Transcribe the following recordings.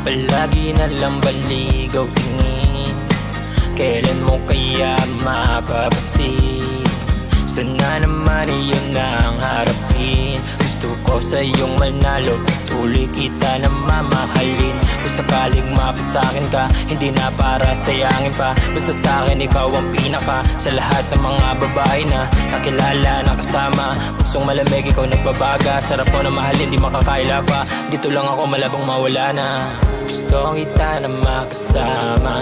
Palagi na lang baligaw tingin. Kailan mo kaya mapapansin? Sana naman iyon ang harapin. Gusto ko sa iyong manalo Tuloy kita na mamahalin Kung sakaling mapit sa akin ka Hindi na para sayangin pa. Basta sa akin ikaw ang pinaka. Sa lahat ng mga babae na Nakilala, nakasama Pusong malamig, ikaw nagbabaga. Sarap mo na mahalin, di makakaila pa. Dito lang ako malabang mawala na. Gusto kita na makasama.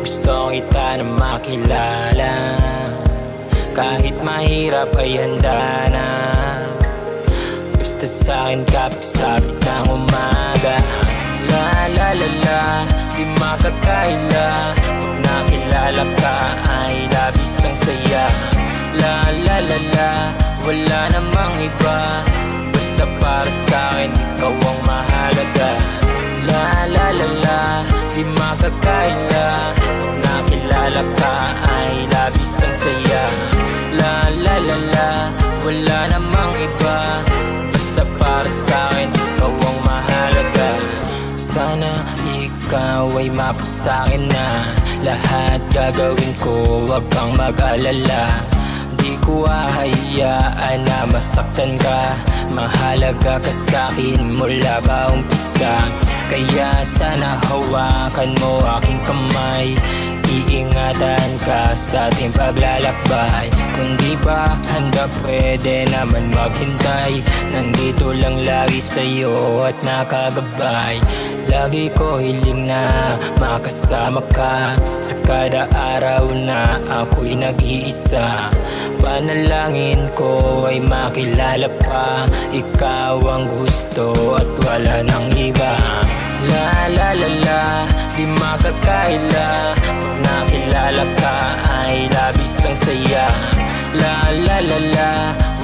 Gusto kita na makilala. Kahit mahirap ay handa na. Basta sa'kin kapasabit ng umaga La la la la, di makakaila. Pag nakilala ka ay labis ang saya. La la la la, wala namang iba. Basta para sa'kin ikaw Sana ikaw ay mapag sa'kin na Lahat gagawin ko, wag kang mag-alala. Di ko hahayaan na masaktan ka Mahalaga ka sa'kin mula ba umpisa? Kaya sana hawakan mo aking kamay Iingatan ka sa ating paglalakbay. Kung di pa handa pwede naman maghintay. Nandito lang lagi sa'yo at nakagabay Lagi ko hiling na makasama ka. Sa kada araw na ako'y nag-iisa. Panalangin ko ay makilala pa. Ikaw ang gusto at wala nang iba. La la la la, di makakaila. Pag nakilala ka ay labis ang saya. La la la la,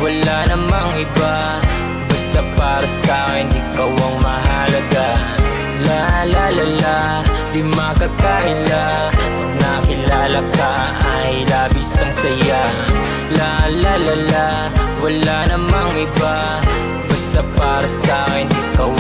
wala namang iba. Basta para sa'kin makakaila Pag nakilala ka ay labis ang saya. La la la la, wala namang iba. Basta para sa'kin ikaw